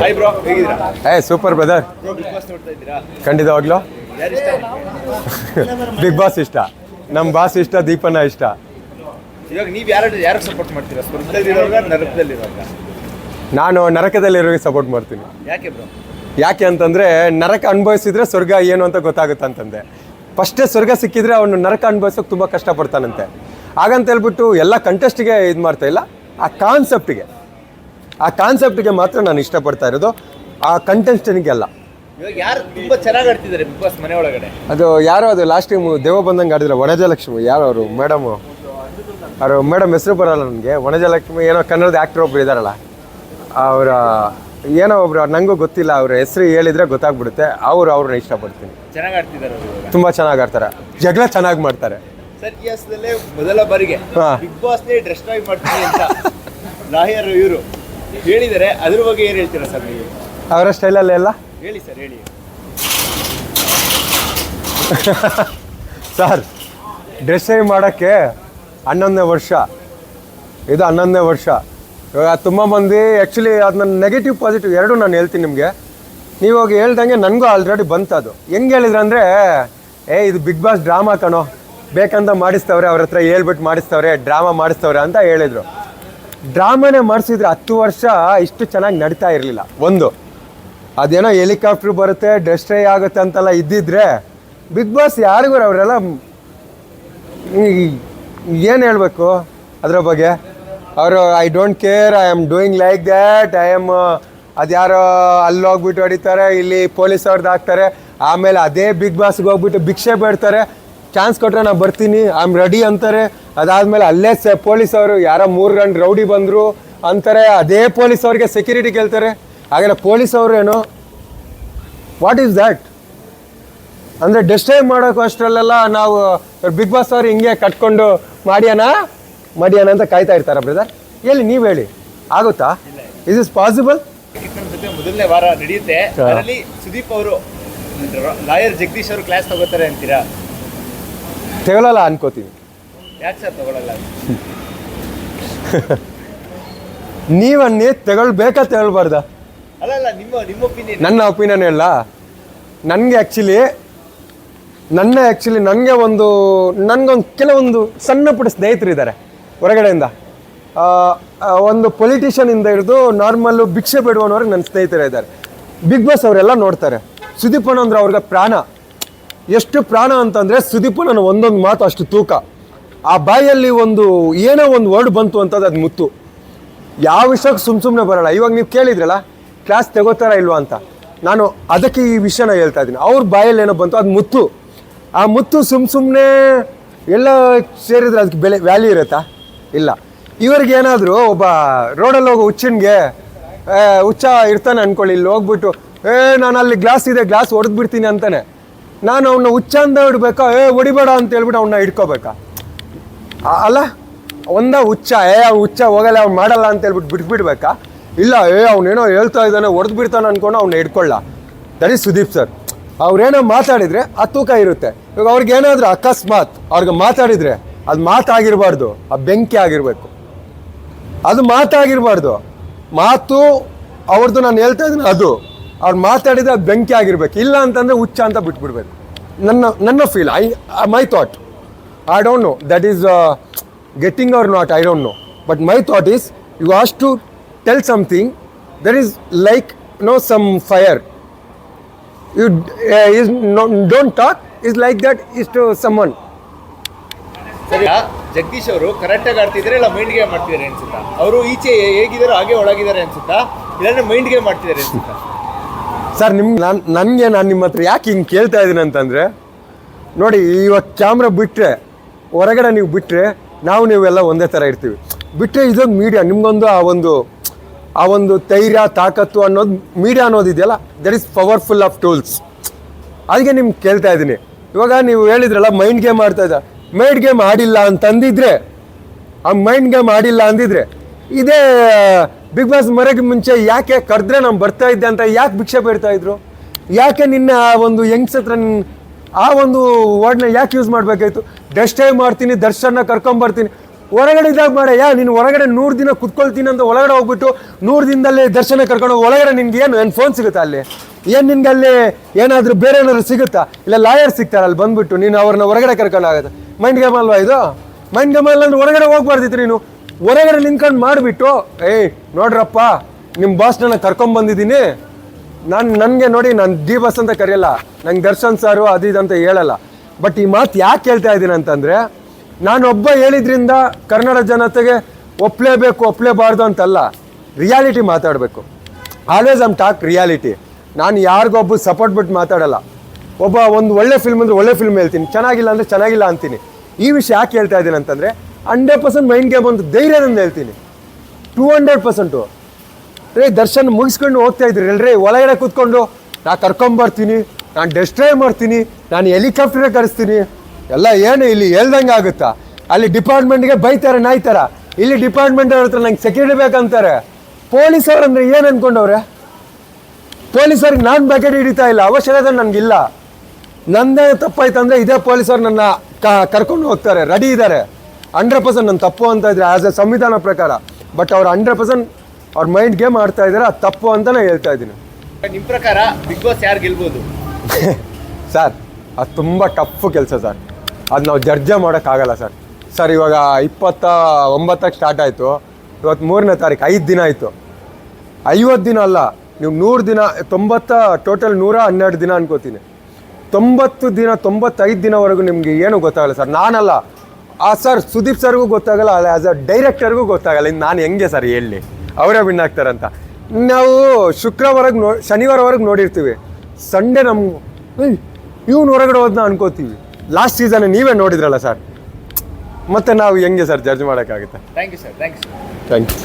Hi bro ಹೇಗಿದ್ದೀರಾ? ಏ super brother bro big boss ನೋಡ್ತಾ ಇದ್ದೀರಾ? ಖಂಡಿತವಾಗ್ಲೂ ಯಾರು ಇಷ್ಟ? ಬಿಗ್ ಬಾಸ್ ಇಷ್ಟ. ನಮ್ಮ ಬಾಸ್ ಇಷ್ಟ ದೀಪನ ಇಷ್ಟ. ಇವಾಗ ನೀವು ಯಾರು ಯಾರಿಗೆ ಸಪೋರ್ಟ್ ಮಾಡ್ತೀರಾ? ಸ್ವರ್ಗದಲ್ಲಿರೋವಾಗ ನರಕದಲ್ಲಿರೋವಾಗ? ನಾನು ನರಕದಲ್ಲಿರೋರಿಗೆ ಸಪೋರ್ಟ್ ಮಾಡ್ತೀನಿ. ಯಾಕೆ ಬ್ರೋ ಯಾಕೆ ಅಂತಂದ್ರೆ ನರಕ ಅನುಭವಿಸಿದ್ರೆ ಸ್ವರ್ಗ ಏನು ಅಂತ ಗೊತ್ತಾಗುತ್ತೆ ಅಂತಂದೆ. ಫಸ್ಟೇ ಸ್ವರ್ಗ ಸಿಕ್ಕಿದ್ರೆ ಅವನು ನರಕ ಅನುಭವಿಸೋಕೆ ತುಂಬ ಕಷ್ಟಪಡ್ತಾನಂತೆ. ಹಾಗಂತ ಹೇಳ್ಬಿಟ್ಟು ಎಲ್ಲ ಕಂಟೆಸ್ಟ್ಗೆ ಇದು ಮಾಡ್ತಾ ಇಲ್ಲ. ಆ ಕಾನ್ಸೆಪ್ಟಿಗೆ ಆ ಕಾನ್ಸೆಪ್ಟ್ಗೆ ಮಾತ್ರ ನಾನು ಇಷ್ಟಪಡ್ತಾ ಇರೋದು. ಆ ಕಂಟೆಸ್ಟನಿಗೆಲ್ಲ ಇವಾಗ ಯಾರು ತುಂಬಾ ಚೆನ್ನಾಗಿ ಆಡ್ತಿದ್ದಾರೆ ಬಿಗ್ ಬಾಸ್ ಮನೆ ಒಳಗಡೆ? ಅದು ಯಾರೋ ಅದು ಲಾಸ್ಟ್ ಟೈಮ್ ದೇವ ಬಂದಂಗೆ ಆಡಿದ್ರೆ ವನಜಲಕ್ಷ್ಮಿ. ಯಾರು ಅವರು? ಮೇಡಮ್ ಅವರು ಮೇಡಮ್ ಹೆಸರು ಬರಲ್ಲ ನನಗೆ. ವನಜಲಕ್ಷ್ಮಿ ಏನೋ ಕನ್ನಡದ ಆ್ಯಕ್ಟರ್ ಒಬ್ರು ಇದ್ದಾರಲ್ಲ ಅವರ ಏನೋ ಒಬ್ರು ನನಗೂ ಗೊತ್ತಿಲ್ಲ ಅವ್ರ ಹೆಸರು ಹೇಳಿದ್ರೆ ಗೊತ್ತಾಗ್ಬಿಡುತ್ತೆ. ಅವ್ರು ಅವ್ರನ್ನ ಇಷ್ಟಪಡ್ತೀನಿ. ಚೆನ್ನಾಗಿ ಆಡ್ತಿದ್ದಾರೆ ಅವರು ಇವಾಗ. ತುಂಬ ಚೆನ್ನಾಗಿ ಆಡ್ತಾರೆ. ಜಗಳ ಚೆನ್ನಾಗಿ ಮಾಡ್ತಾರೆ. ಸರ್ ಇತಿಹಾಸದಲ್ಲೇ ಮೊದಲ ಬಾರಿಗೆ ಹಾ. ಬಿಗ್ ಬಾಸ್ನೇ ಡ್ರೆಸ್ ಡ್ರೈವ್ ಮಾಡ್ತೀನಿ ಅಂತ. ಲಾಯರ್ ಇವರು. ಹೇಳಿದ್ದಾರೆ ಅದ್ರ ಬಗ್ಗೆ ಏನು ಹೇಳ್ತೀರಾ ಸರ್ ನೀವು? ಅವರ ಸ್ಟೈಲಲ್ಲೆಲ್ಲ ಹೇಳಿ ಸರ್ ಹೇಳಿ. ಸರ್ ಡ್ರೆಸ್ ಸೇವ್ ಮಾಡೋಕ್ಕೆ ಹನ್ನೊಂದನೇ ವರ್ಷ. ಇದು ಹನ್ನೊಂದನೇ ವರ್ಷ. ಇವಾಗ ತುಂಬ ಮಂದಿ ಆ್ಯಕ್ಚುಲಿ ಅದು ನನ್ನ ನೆಗೆಟಿವ್ ಪಾಸಿಟಿವ್ ಎರಡೂ ನಾನು ಹೇಳ್ತೀನಿ ನಿಮಗೆ. ನೀವು ಹೋಗಿ ಹೇಳ್ದಂಗೆ ನನಗೂ ಆಲ್ರೆಡಿ ಬಂತು ಅದು ಹೆಂಗೆ ಹೇಳಿದ್ರು ಅಂದರೆ ಏ ಇದು ಬಿಗ್ ಬಾಸ್ ಡ್ರಾಮಾ ಕಣೋ ಬೇಕಂತ ಮಾಡಿಸ್ತವ್ರೆ ಅವ್ರ ಹತ್ರ ಹೇಳ್ಬಿಟ್ಟು ಮಾಡಿಸ್ತವ್ರೆ ಡ್ರಾಮಾ ಮಾಡಿಸ್ತವ್ರೆ ಅಂತ ಹೇಳಿದರು. ಡ್ರಾಮಾನೇ ಮಾಡಿಸಿದ್ರೆ ಹತ್ತು ವರ್ಷ ಇಷ್ಟು ಚೆನ್ನಾಗಿ ನಡೀತಾ ಇರಲಿಲ್ಲ. ಒಂದು, ಅದೇನೋ ಹೆಲಿಕಾಪ್ಟ್ರ್ ಬರುತ್ತೆ ಡೆಸ್ಟ್ರೈ ಆಗುತ್ತೆ ಅಂತೆಲ್ಲ ಇದ್ದಿದ್ರೆ, ಬಿಗ್ ಬಾಸ್ ಯಾರಿಗೂ ಅವರೆಲ್ಲ ಏನು ಹೇಳಬೇಕು ಅದರ ಬಗ್ಗೆ? ಅವರು I don't care I am doing like that I am ಅದ್ಯಾರೋ ಅಲ್ಲಿ ಹೋಗ್ಬಿಟ್ಟು ಹೊಡಿತಾರೆ, ಇಲ್ಲಿ ಪೊಲೀಸ್ ಅವ್ರದ್ದು ಹಾಕ್ತಾರೆ, ಆಮೇಲೆ ಅದೇ ಬಿಗ್ ಬಾಸ್ಗೆ ಹೋಗ್ಬಿಟ್ಟು ಭಿಕ್ಷೆ ಬೇಡ್ತಾರೆ ಚಾನ್ಸ್ ಕೊಟ್ಟರೆ ನಾನು ಬರ್ತೀನಿ ಐ ಆಮ್ ರೆಡಿ ಅಂತಾರೆ ಅದಾದಮೇಲೆ ಅಲ್ಲೇ ಸ ಪೊಲೀಸ್ ಅವರು ಯಾರೋ ಮೂರು ಗಂಟೆ ರೌಡಿ ಬಂದರು. ಅಂತಾರೆ ಅದೇ ಪೊಲೀಸ್ ಅವ್ರಿಗೆ ಸೆಕ್ಯೂರಿಟಿ ಕೇಳ್ತಾರೆ. ಹಾಗೆಲ್ಲ ಪೊಲೀಸ್ ಅವರು ಏನು? ವಾಟ್ ಈಸ್ ದ್ಯಾಟ್ ಅಂದರೆ ಡೆಸ್ಟೈವ್ ಮಾಡೋಕ್ಕೂ ಅಷ್ಟರಲ್ಲೆಲ್ಲ ನಾವು ಬಿಗ್ ಬಾಸ್ ಅವ್ರು ಹಿಂಗೆ ಕಟ್ಕೊಂಡು ಮಾಡ್ಯಾನ? ಮಾಡ್ಯಾನ? ಅಂತ ಕಾಯ್ತಾ ಇರ್ತಾರ ಬ್ರದರ್ ಎಲ್ಲಿ ನೀವು ಹೇಳಿ. ಆಗುತ್ತಾ? ಇಸ್ ಇಸ್ ಪಾಸಿಬಲ್ ಮೊದಲನೇ ವಾರ ನಡೆಯುತ್ತೆ. ಅದರಲ್ಲಿ ಸುದೀಪ್ ಅವರು ಲಾಯರ್ ಜಗದೀಶ್ ಅವರು ಕ್ಲಾಸ್ ತಗೋತಾರೆ ಅಂತೀರಾ? ತೆಗಲಲ್ಲ ಅನ್ಕೋತೀನಿ. ಯಾಕೆ ಸರ್ ತಗೊಳ್ಳಲ್ಲ ನೀವನ್ನೇ ತೆಗೊಳ್ಬೇಕಾ ತಗೊಳ್ಬಾರ್ದ? ಅಲ್ಲ ಅಲ್ಲ ನಿಮ್ಮ ನಿಮ್ಮ ಒಪಿನಿಯನ್ ನನ್ನ ಒಪಿನಿಯನ್ ಅಲ್ಲ. ನನಗೆ ಆ್ಯಕ್ಚುಲಿ ನನ್ನ ಆ್ಯಕ್ಚುಲಿ ನನಗೆ ಒಂದು ನನಗೊಂದು ಕೆಲವೊಂದು ಸಣ್ಣ ಪುಟ್ಟ ಸ್ನೇಹಿತರಿದ್ದಾರೆ ಹೊರಗಡೆಯಿಂದ. ಆ, ಆ, ಒಂದು ಪೊಲಿಟಿಷಿಯನಿಂದ ಹಿಡಿದು ನಾರ್ಮಲ್ಲು ಭಿಕ್ಷೆ ಬೇಡುವನವ್ರಿಗೆ ನನ್ನ ಸ್ನೇಹಿತರು ಇದ್ದಾರೆ. ಬಿಗ್ ಬಾಸ್ ಅವರೆಲ್ಲ ನೋಡ್ತಾರೆ. ಸುದೀಪನ ಅಂದ್ರೆ ಅವ್ರಿಗೆ ಪ್ರಾಣ. ಎಷ್ಟು ಪ್ರಾಣ ಅಂತಂದರೆ ಸುದೀಪನ ಒಂದೊಂದು ಮಾತು ಅಷ್ಟು ತೂಕ. ಆ ಬಾಯಲ್ಲಿ ಒಂದು ಏನೋ ಒಂದು ವರ್ಡ್ ಬಂತು ಅಂತದ್ದು ಅದು ಮುತ್ತು. ಯಾವ ವಿಷಯಕ್ಕೆ ಸುಮ್ಮ ಸುಮ್ಮನೆ ಬರೋಲ್ಲ. ಇವಾಗ ನೀವು ಕೇಳಿದ್ರಲ್ಲ ಕ್ಲಾಸ್ ತಗೋತಾರ ಇಲ್ವಾ ಅಂತ. ನಾನು ಅದಕ್ಕೆ ಈ ವಿಷಯನ ಹೇಳ್ತಾ ಇದ್ದೀನಿ. ಅವ್ರ ಬಾಯಲ್ಲಿ ಏನೋ ಬಂತು, ಅದು ಮುತ್ತು. ಆ ಮುತ್ತು ಸುಮ್ಮ ಸುಮ್ಮನೆ ಎಲ್ಲ ಸೇರಿದ್ರೆ ಅದಕ್ಕೆ ಬೆಲೆ ವ್ಯಾಲ್ಯೂ ಇರುತ್ತಾ? ಇಲ್ಲ. ಇವ್ರಿಗೆ ಏನಾದರೂ ಒಬ್ಬ ರೋಡಲ್ಲಿ ಹೋಗೋ ಹುಚ್ಚಿನ್ಗೆ ಹುಚ್ಚ ಇರ್ತಾನೆ ಅನ್ಕೊಳ್ಳಿ, ಇಲ್ಲಿ ಹೋಗ್ಬಿಟ್ಟು, ಏ, ನಾನು ಅಲ್ಲಿ ಗ್ಲಾಸ್ ಇದೆ ಗ್ಲಾಸ್ ಹೊಡೆದ್ಬಿಡ್ತೀನಿ ಅಂತಾನೆ. ನಾನು ಅವನ್ನ ಹುಚ್ಚ ಅಂತ ಹಿಡ್ಬೇಕಾ ಏ, ಹೊಡಿಬೇಡ ಅಂತ ಹೇಳ್ಬಿಟ್ಟು ಅವನ್ನ ಹಿಡ್ಕೋಬೇಕಾ? ಆ- ಅಲ್ಲ, ಒಂದ ಹುಚ್ಚ, ಏ ಅವ್ನು ಹುಚ್ಚ ಹೋಗಲ್ಲ, ಅವ್ನು ಮಾಡಲ್ಲ ಅಂತ ಹೇಳ್ಬಿಟ್ಟು ಬಿಟ್ಬಿಡ್ಬೇಕಾ ಇಲ್ಲ, ಏ, ಅವನೇನೋ ಹೇಳ್ತಾ ಇದ್ದಾನೆ ಹೊಡೆದು ಬಿಡ್ತಾನೆ ಅನ್ಕೊಂಡು ಅವ್ನ ಹಿಡ್ಕೊಳ್ಳ. ದಟ್ ಈಸ್ ಸುದೀಪ್ ಸರ್, ಅವ್ರೇನೋ ಮಾತಾಡಿದ್ರೆ ಆ ತೂಕ ಇರುತ್ತೆ. ಇವಾಗ ಅವ್ರಿಗೆ ಏನಾದರೂ ಅಕಸ್ಮಾತ್ ಅವ್ರಿಗೆ ಮಾತಾಡಿದ್ರೆ ಅದು ಮಾತಾಗಿರಬಾರ್ದು, ಆ ಬೆಂಕಿ ಆಗಿರಬೇಕು. ಅದು ಮಾತಾಗಿರಬಾರ್ದು. ಮಾತು ಅವ್ರದ್ದು ನಾನು ಹೇಳ್ತಾ ಇದ್ದೀನಿ ಅದು. ಅವ್ರು ಮಾತಾಡಿದ್ರೆ ಅದು ಬೆಂಕಿ ಆಗಿರ್ಬೇಕು. ಇಲ್ಲ ಅಂತಂದರೆ ಹುಚ್ಚ ಅಂತ ಬಿಟ್ಬಿಡ್ಬೇಕು. ನನ್ನ ನನ್ನ feel I my thought I don't know. That is uh, getting or not, I don't know. But my thought is, you to to tell something, there is like, some know, some fire. You uh, is no, don't talk, is like that is to someone. ಸರಿ ಜಗದೀಶ್ ಅವರು ಕರೆಕ್ಟಾಗಿ ಆಡ್ತಿದ್ರೆ ಇಲ್ಲ mind game ಮಾಡ್ತಿದ್ದಾರೆ ಅನ್ಸುತ್ತಾ ಅವರು ಈಚೆ ಹೇಗಿದಾರೋ ಹಾಗೆ ಒಳಗಿದ್ದಾರೆ ಅನ್ಸುತ್ತಾ ಇಲ್ಲಾಂದ್ರೆ ಮೈಂಡ್ ಗೇಮ್ ಮಾಡ್ತಿದ್ದಾರೆ ಅನ್ಸುತ್ತಾ ಸರ್ ನಿಮ್ ನಾನು ನನಗೆ ನಾನು ನಿಮ್ಮ ಹತ್ರ ಯಾಕೆ ಹಿಂಗೆ ಕೇಳ್ತಾ ಇದ್ದೀನಿ ಅಂತಂದರೆ ನೋಡಿ ಇವಾಗ ಕ್ಯಾಮ್ರಾ ಬಿಟ್ಟರೆ ಹೊರಗಡೆ ನೀವು ಬಿಟ್ಟರೆ ನಾವು ನೀವೆಲ್ಲ ಒಂದೇ ಥರ ಇರ್ತೀವಿ. ಬಿಟ್ಟರೆ ಇದೊಂದು ಮೀಡಿಯಾ ನಿಮ್ಗೊಂದು ಆ ಒಂದು ಆ ಒಂದು ಧೈರ್ಯ ತಾಕತ್ತು ಅನ್ನೋದು media ಅನ್ನೋದಿದೆಯಲ್ಲ that is powerful of tools ಅದಕ್ಕೆ ನಿಮ್ಗೆ ಕೇಳ್ತಾ ಇದ್ದೀನಿ. ಇವಾಗ ನೀವು ಹೇಳಿದ್ರಲ್ಲ ಮೈಂಡ್ ಗೇಮ್ ಆಡ್ತಾ ಇದ್ದ. ಮೈಂಡ್ ಗೇಮ್ ಆಡಿಲ್ಲ ಅಂತಂದಿದ್ರೆ, ಆ ಮೈಂಡ್ ಗೇಮ್ ಆಡಿಲ್ಲ ಅಂದಿದ್ರೆ, ಇದೇ ಬಿಗ್ ಬಾಸ್ ಮರೆಗೆ ಮುಂಚೆ ಯಾಕೆ ಕರೆದ್ರೆ ನಾನು ಬರ್ತಾ ಇದ್ದೆ ಅಂತ ಯಾಕೆ ಭಿಕ್ಷೆ ಬೇಡ್ತಾ ಇದ್ರು? ಯಾಕೆ ನಿನ್ನ ಆ ಒಂದು ಯಂಗ್ಸ್ ಹತ್ರ ಆ ಒಂದು ವರ್ಡ್ನ ಯಾಕೆ ಯೂಸ್ ಮಾಡಬೇಕಾಯ್ತು? ಡೆಸ್ಟೇ ಮಾಡ್ತೀನಿ ದರ್ಶನ ಕರ್ಕೊಂಬರ್ತೀನಿ ಹೊರಗಡೆ ಇದ್ದಾಗ ಯಾ, ನೀನು ಹೊರಗಡೆ ನೂರು ದಿನ ಕುತ್ಕೊಳ್ತೀನಿ ಅಂತ ಒಳಗಡೆ ಹೋಗ್ಬಿಟ್ಟು ನೂರು ದಿನದಲ್ಲಿ ದರ್ಶನ ಕರ್ಕೊಂಡು ಒಳಗಡೆ ನಿನ್ಗೆ ಏನು ಏನು ಫೋನ್ ಸಿಗುತ್ತಾ ಅಲ್ಲಿ? ಏನು ನಿನ್ಗೆ ಅಲ್ಲಿ ಏನಾದರೂ ಬೇರೆ ಏನಾದರೂ ಸಿಗುತ್ತಾ? ಇಲ್ಲ ಲಾಯರ್ ಸಿಗ್ತಾರೆ ಅಲ್ಲಿ ಬಂದ್ಬಿಟ್ಟು ನೀನು ಅವ್ರನ್ನ ಹೊರಗಡೆ ಕರ್ಕೊಂಡು ಆಗುತ್ತೆ ಮೈಂಡ್ ಗೇಮ್ ಅಲ್ವಾ ಇದು? ಮೈಂಡ್ ಗೇಮ್ ಅಲ್ಲ ಅಂದ್ರೆ ಹೊರಗಡೆ ಹೋಗ್ಬಾರ್ದಿತ್ತು ನೀನು. ಹೊರಗಡೆ ನಿಂತ್ಕೊಂಡು ಮಾಡಿಬಿಟ್ಟು, ಏಯ್, ನೋಡ್ರಪ್ಪ ನಿಮ್ಮ ಬಾಸ್ ನನ್ನ ಕರ್ಕೊಂಬಂದಿದ್ದೀನಿ ನಾನು ನನಗೆ ನೋಡಿ ನಾನು ಬಸ್ ಅಂತ ಕರೆಯಲ್ಲ, ನಂಗೆ ದರ್ಶನ್ ಸಾರು ಅದು ಇದು ಅಂತ ಹೇಳಲ್ಲ. ಬಟ್ ಈ ಮಾತು ಯಾಕೆ ಹೇಳ್ತಾ ಇದ್ದೀನಿ ಅಂತಂದರೆ ನಾನೊಬ್ಬ ಹೇಳಿದ್ರಿಂದ ಕನ್ನಡ ಜನತೆಗೆ ಒಪ್ಪಲೇಬೇಕು ಒಪ್ಪಲೇಬಾರ್ದು ಅಂತಲ್ಲ ರಿಯಾಲಿಟಿ ಮಾತಾಡಬೇಕು. ಆಲ್ವೇಸ್ ಐಮ್ ಟಾಕ್ ರಿಯಾಲಿಟಿ ನಾನು ಯಾರಿಗೊಬ್ಬ ಸಪೋರ್ಟ್ ಬಿಟ್ಟು ಮಾತಾಡಲ್ಲ. ಒಬ್ಬ ಒಂದು ಒಳ್ಳೆ ಫಿಲ್ಮ್ ಅಂದರೆ ಒಳ್ಳೆ ಫಿಲ್ಮ್ ಹೇಳ್ತೀನಿ, ಚೆನ್ನಾಗಿಲ್ಲ ಅಂದರೆ ಚೆನ್ನಾಗಿಲ್ಲ ಅಂತೀನಿ. ಈ ವಿಷಯ ಯಾಕೆ ಹೇಳ್ತಾ ಇದ್ದೀನಿ ಅಂತಂದರೆ ಹಂಡ್ರೆಡ್ ಪರ್ಸೆಂಟ್ ಮೈಂಡ್ ಬಂದು ಧೈರ್ಯದಿಂದ ಹೇಳ್ತೀನಿ. ಟೂ ಹಂಡ್ರೆಡ್ ಪರ್ಸೆಂಟು ರೇ ದರ್ಶನ್ ಮುಗಿಸ್ಕೊಂಡು ಹೋಗ್ತಾ ಇದ್ರಿ. ಎಲ್ಲರೇ ಒಳಗಡೆ ಕೂತ್ಕೊಂಡು, ನಾ ಕರ್ಕೊಂಬರ್ತೀನಿ ನಾನು ಡೆಸ್ಟ್ರೈ ಮಾಡ್ತೀನಿ, ನಾನು ಹೆಲಿಕಾಪ್ಟರ್ ಕರೆಸ್ತೀನಿ. ಎಲ್ಲ ಏನು ಇಲ್ಲಿ ಹೇಳ್ದಂಗೆ ಆಗುತ್ತಾ? ಅಲ್ಲಿ ಡಿಪಾರ್ಟ್ಮೆಂಟ್ಗೆ ಬೈತಾರೆ, ನಾಯ್ತಾರ. ಇಲ್ಲಿ ಡಿಪಾರ್ಟ್ಮೆಂಟ್ ಅವ್ರ ಹತ್ರ ನಂಗೆ ಸೆಕ್ಯೂರಿಟಿ ಬೇಕಂತಾರೆ ಪೊಲೀಸವ್ರು ಅಂದರೆ ಏನು ಅನ್ಕೊಂಡವ್ರೆ? ಪೊಲೀಸರಿಗೆ ನಾನು ಬಕೆಟ್ ಹಿಡಿತಾ ಇಲ್ಲ, ಅವಶ್ಯಕತೆ ನನಗಿಲ್ಲ. ನಂದೇ ಅಂದರೆ ಇದೇ ಪೊಲೀಸರು ನನ್ನ ಕರ್ಕೊಂಡು ಹೋಗ್ತಾರೆ ರೆಡಿ ಇದ್ದಾರೆ ಹಂಡ್ರೆಡ್ ಪರ್ಸೆಂಟ್ ನನ್ನ ತಪ್ಪು ಅಂತ ಇದ್ರೆ ಆಸ್ ಎ ಸಂವಿಧಾನ ಪ್ರಕಾರ. ಬಟ್ ಅವ್ರು ಹಂಡ್ರೆಡ್ ಪರ್ಸೆಂಟ್ ಅವ್ರ ಮೈಂಡ್ ಗೇಮ್ ಆಡ್ತಾ ಇದ್ದಾರೆ ಅದು ತಪ್ಪು ಅಂತಲೇ ಹೇಳ್ತಾ ಇದ್ದೀನಿ. ನಿಮ್ಮ ಪ್ರಕಾರ ಬಿಗ್ ಬಾಸ್ ಯಾರು ಗೆಲ್ಬೋದು? ಸರ್ ಅದು ತುಂಬ ಟಫ್ ಕೆಲಸ ಸರ್. ಅದು ನಾವು ಜಡ್ಜೆ ಮಾಡೋಕ್ಕಾಗಲ್ಲ ಸರ್. ಸರ್ ಇವಾಗ ಇಪ್ಪತ್ತ ಒಂಬತ್ತಕ್ಕೆ ಸ್ಟಾರ್ಟ್ ಆಯಿತು. ಇವತ್ತು ಮೂರನೇ ತಾರೀಕು ಐದು ದಿನ ಆಯಿತು. ಐವತ್ತು ದಿನ ಅಲ್ಲ ನೀವು ನೂರು ದಿನ ತೊಂಬತ್ತ ಟೋಟಲ್ ನೂರ ಹನ್ನೆರಡು ದಿನ ಅನ್ಕೋತೀನಿ. ತೊಂಬತ್ತು ದಿನ ತೊಂಬತ್ತೈದು ದಿನವರೆಗೂ ನಿಮಗೆ ಏನು ಗೊತ್ತಾಗಲ್ಲ ಸರ್. ನಾನಲ್ಲ ಆ ಸರ್ ಸುದೀಪ್ ಸರ್ಗೂ ಗೊತ್ತಾಗಲ್ಲ ಆ್ಯಸ್ ಅ ಡೈರೆಕ್ಟರ್ಗೂ ಗೊತ್ತಾಗಲ್ಲ. ಇನ್ನು ನಾನು ಹೆಂಗೆ ಸರ್ ಹೇಳಿ. ಅವರೇ ವಿನ್ ಆಗ್ತಾರಂತ. ನಾವು ಶುಕ್ರವಾರಕ್ಕೆ ನೋ ಶನಿವಾರವರೆಗೆ ನೋಡಿರ್ತೀವಿ. ಸಂಡೇ ನಮ್ಮ ಇವ್ನು ಹೊರಗಡೆ ಹೋದ್ನ ಅನ್ಕೋತೀವಿ. ಲಾಸ್ಟ್ ಸೀಸನ್ ನೀವೇ ನೋಡಿದ್ರಲ್ಲ ಸರ್ ಮತ್ತೆ ನಾವು ಹೆಂಗೆ ಸರ್ ಜಡ್ಜ್ ಮಾಡೋಕ್ಕಾಗುತ್ತೆ? Thank you sir thank you thank you